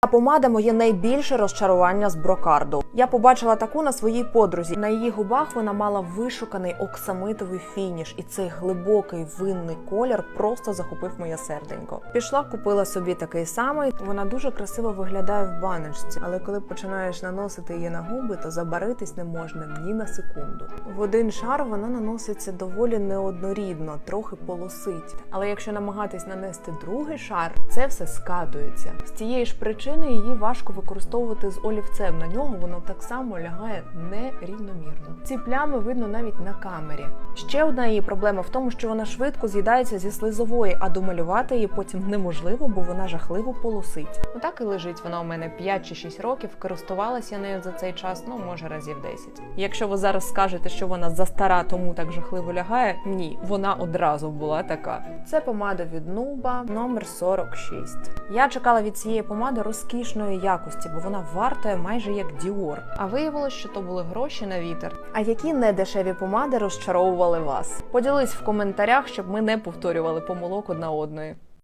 А помада моє найбільше розчарування з брокарду. Я побачила таку на своїй подрузі. На її губах вона мала вишуканий оксамитовий фініш, і цей глибокий винний колір просто захопив моє серденько. Пішла, купила собі такий самий. Вона дуже красиво виглядає в баночці, але коли починаєш наносити її на губи, то забаритись не можна ні на секунду. В один шар вона наноситься доволі неоднорідно, трохи полосить. Але якщо намагатись нанести другий шар, це все скатується. З цієї ж причини її важко використовувати з олівцем. На нього воно так само лягає нерівномірно. Ці плями видно навіть на камері. Ще одна її проблема в тому, що вона швидко з'їдається зі слизової, а домалювати її потім неможливо, бо вона жахливо полосить. Отак і лежить вона у мене 5 чи 6 років. Користувалася нею за цей час, ну може разів 10. Якщо ви зараз скажете, що вона застара, тому так жахливо лягає, ні, вона одразу була така. Це помада від Нуба номер 46. Я чекала від цієї помади розкішної якості, бо вона вартує майже як Діор. А виявилось, що то були гроші на вітер. А які недешеві помади розчаровували вас? Поділись в коментарях, щоб ми не повторювали помилок одна одної.